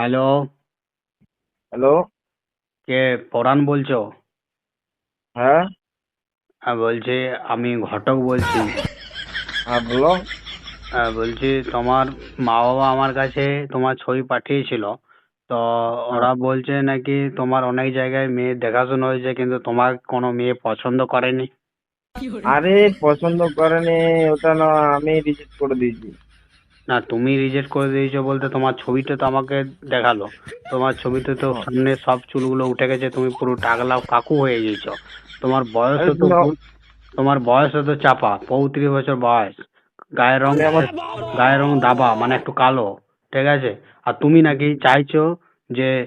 Hello. Hello. কে পরাণ বলছো? হ্যাঁ। হ্যাঁ বলছি আমি ঘটক বলছি। হ্যাঁ বলো। হ্যাঁ বলছি তোমার মা বাবা আমার কাছে তোমার ছবি পাঠিয়েছিল। তো ওরা বলছে নাকি তোমার অনেক জায়গায় মেয়ে দেখাশোনা হয়েছে কিন্তু তোমার কোনো মেয়ে পছন্দ করেনি। আরে পছন্দ করেনি ওটা না আমি রিজেক্ট করে দিয়েছি। না তুমি রিজেক্ট করে দিয়েছ বলতে তোমার ছবিটা তো আমাকে দেখাল। তোমার ছবিতে তো সামনে সব চুলগুলো উঠে গেছে তুমি পুরো টাগলা কাকু হয়ে গেছো। তোমার বয়স তো তোমার বয়স তো চাপা পঁয়ত্রিশ বছর বয়স। গায়ের রং গায়ের রং দাবা মানে একটু কালো ঠিক আছে? আর তুমি নাকি চাইছো যে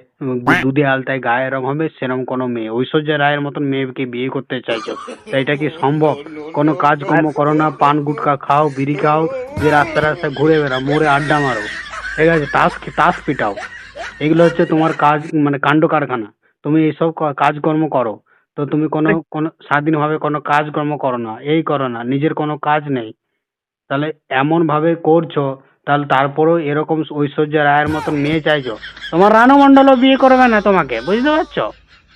দুধে আলতায় গায়ের রং হবে, সেরকম কোনো মেয়ে। ঐশ্বর্যা রায়ের মতন মেয়েকে বিয়ে করতে চাইছো। তা এটা কি সম্ভব? কোনো কাজকর্ম করো না, পান, গুটকা খাও, বিড়ি খাও, যে রাস্তা রাস্তায় ঘুরে বেড়াও, মোড়ে আড্ডা মারো। ঠিক আছে, তাস তাস পিটাও। এগুলো হচ্ছে তোমার কাজ মানে কাণ্ড কারখানা। তুমি এইসব কাজকর্ম করো। তো তুমি কোনো কোনো স্বাধীনভাবে কোনো কাজকর্ম করো না। এই করো না, নিজের কোনো কাজ নেই। তাহলে এমন ভাবে করছ তাহলে তারপরেও এরকম ঐশ্বর্য রায়ের মতন মেয়ে চাইছো? তোমার রানু মণ্ডলও বিয়ে করবে না তোমাকে, বুঝতে পারছ?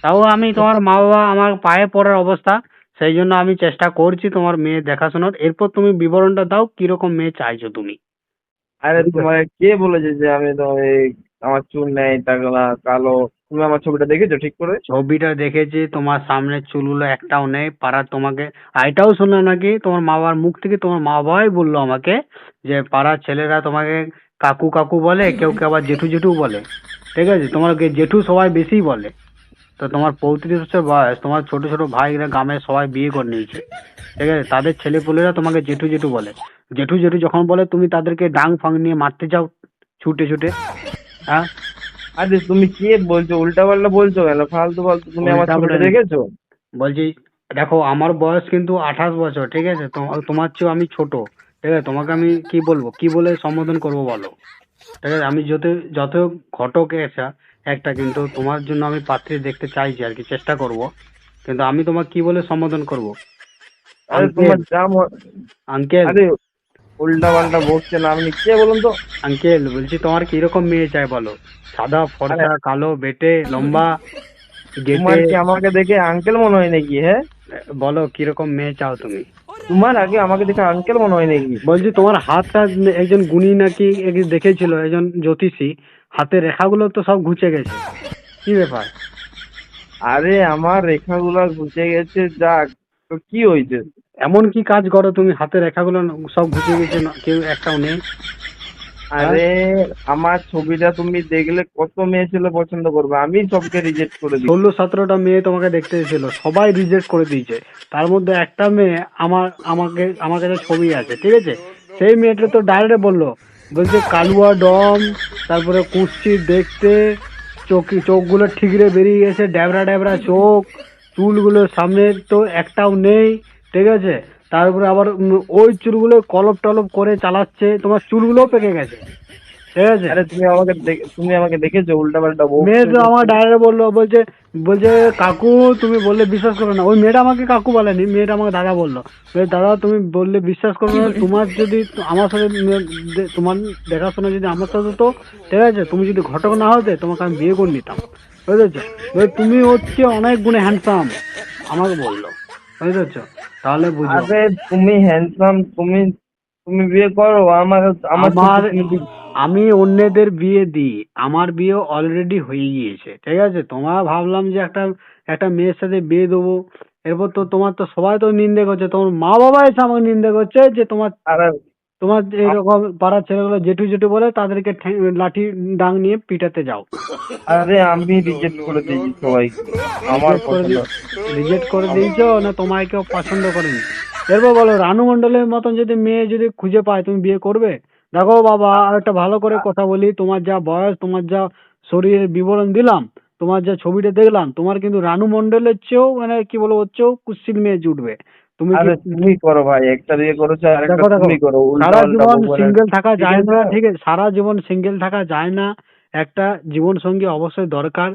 তাও আমি তোমার মা বাবা আমার পায়ে পড়ার অবস্থা, সেই জন্য আমি চেষ্টা করছি তোমার মেয়ে দেখাশোনার। এরপর তুমি বিবরণটা দাও, কীরকম মেয়ে চাইছো তুমি? আরে তোমার কে বলেছে যে আমি তোমার আমার চুল নেই, টাকলা, কালো তুমি আমার ছবিটা দেখেছ, ঠিক করে ছবিটা দেখেছি, তোমার সামনের চুলগুলো একটাও নেই পাড়ার তোমাকে, আর এটাও শুনলাম নাকি, তোমার মা বাবার মুখ থেকে তোমার মা বাবাই বলল আমাকে যে পাড়ার ছেলেরা তোমাকে কাকু কাকু বলে, কেউ কেউ আবার জেঠু জেঠু বলে, ঠিক আছে? তোমাকে জেঠু সবাই বেশি বলে। তো তোমার পঁয়ত্রিশ বছর বয়স তোমার ছোট ছোট ভাইরা গ্রামে সবাই বিয়ে করে নিয়েছে, ঠিক আছে? তাদের ছেলেপুলেরা তোমাকে জেঠু জেঠু বলে। জেঠু জেঠু যখন বলে, তুমি তাদেরকে ডাং ফাং নিয়ে মারতে যাও, ছুটে ছুটে হ্যাঁ? আরে তুমি কে বলছো? উল্টা পাল্টা বলছো কেন? ফালতু ফালতু তুমি আমার ছবিটা দেখেছ? বলছি দেখো আমার বয়স কিন্তু আঠাশ বছর ঠিক আছে? তোমার চেয়েও আমি ছোট ঠিক আছে? তোমাকে আমি কি বলব? কি বলে সম্বোধন করব বলো? ঠিক আছে? আমি যত যত ঘটক একটা একটা কিন্তু তোমার জন্য আমি পাত্রী দেখতে চাইছি আর কি চেষ্টা করব। কিন্তু আমি তোমাকে কি বলে সম্বোধন করব? আরে তোমার যা আঙ্কেল। উল্টা পাল্টা বকছে না আপনি কে বলুন তো? আঙ্কেল বলছি তোমার কীরকম মেয়ে চাই বলো? সাদা ফর্সা কালো বেটে লম্বা তোমার কি আমাকে দেখে আঙ্কেল মনে হয় নাকি হ্যাঁ? বলো কীরকম মেয়ে চাও তুমি? তোমার আগে আমাকে দেখে আঙ্কেল মনে হয় নাকি? বলছি তোমার হাতটা একজন গুণী নাকি দেখেছিল একজন জ্যোতিষী। হাতের রেখাগুলো তো সব ঘুচে গেছে। কি ব্যাপার? আরে আমার রেখাগুলো ঘুচে গেছে যাক। তো কি হয়েছে? এমন কি কাজ করো তুমি? হাতের রেখাগুলো সব ঘুচে গেছে কেউ একটাও নেই। আরে আমার ছবিটা তুমি দেখলে কত মেয়ে ছেলে পছন্দ করবে? আমি সবকে রিজেক্ট করে দিই ষোলো সতেরোটা মেয়ে তোমাকে দেখতে এসেছিল সবাই রিজেক্ট করে দিয়েছে। তার মধ্যে একটা মেয়ে আমার আমাকে আমার কাছে ছবি আছে ঠিক আছে? সেই মেয়েটা তো ডাইরেক্ট বলল বলছে কালুয়া ডম তারপরে কুচি দেখতে চোখ চোখগুলো ঠিকরে বেরিয়ে গেছে ড্যাবরা ড্যাবরা চোখ। চুলগুলো সামনে তো একটাও নেই ঠিক আছে? তারপরে আবার ওই চুলগুলো কলপ টলপ করে চালাচ্ছে তোমার চুলগুলোও পেকে গেছে। ঠিক আছে? আরে তুমি আমাকে তুমি আমাকে দেখেছ উল্টা পাল্টা মেয়ে তো আমার ডাইরেক্ট বলল বলছে বলছে কাকু তুমি বললে বিশ্বাস করবে না। ওই মেয়েটা আমাকে কাকু বলেনি মেয়েটা আমাকে দাদা বলল। দাদা তুমি বললে বিশ্বাস করবে না তোমার যদি আমার সাথে তোমার দেখাশোনা যদি আমার সাথে তো ঠিক আছে? তুমি যদি ঘটক না হতে তোমাকে আমি বিয়ে করে নিতাম। বুঝেছ? তুমি হচ্ছে অনেক গুণে হ্যান্ডসাম আমাকে বলল। বুঝেছ? তাহলে বুঝো। আরে তুমি হ্যান্ডসাম তুমি তুমি বিয়ে করো আমার আমার আমি অন্যদের বিয়ে দিই। আমার বিয়ে অলরেডি হয়ে গিয়েছে ঠিক আছে? তোমার ভাবলাম যে একটা একটা মেয়ের সাথে বিয়ে দেবো। এরপর তো তোমার তো সবাই তো নিন্দে করছে। তোমার মা বাবা এসে আমাকে নিন্দে করছে যে তোমার তোমার এরকম পাড়ার ছেলেগুলো জেঠু জেঠু বলে তাদেরকে লাঠি ডাং নিয়ে পিটাতে যাও। আরে আমি রিজেক্ট করে দিয়েছি সবাইকে আমার রিজেক্ট করে দিয়েছ? না তোমায় কেউ পছন্দ করেনি? এরপর বলো রানু মণ্ডলের মতন যদি মেয়ে যদি খুঁজে পায় তুমি বিয়ে করবে? দেখো বাবা আর একটা ভালো করে কথা বলি তোমার যা বয়স তোমার যা শরীরের বিবরণ দিলাম তোমার যা ছবিটা দেখলাম তোমার কিন্তু রানু মন্ডলের চেয়েও মানে কি বলব ওর চেয়েও কুৎসিত মেয়ে জুটবে। তুমি তুমি করো ভাই একটা বিয়ে করেছ আর দেখো তুমি করো সারা জীবন সিঙ্গেল থাকা যায় না ঠিক আছে। সারা জীবন সিঙ্গেল থাকা যায় না একটা জীবন সঙ্গী অবশ্যই দরকার।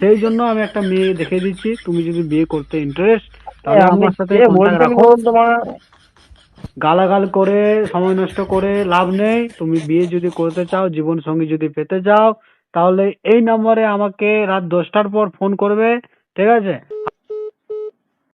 সেই জন্য আমি একটা মেয়ে দেখে দিচ্ছি তুমি যদি বিয়ে করতে ইন্টারেস্ট তাহলে আমার সাথে গালাগাল করে সময় নষ্ট করে লাভ নেই। তুমি বিয়ে যদি করতে চাও জীবন সঙ্গী যদি পেতে চাও তাহলে এই নম্বরে আমাকে রাত দশটার পর ফোন করবে ঠিক আছে?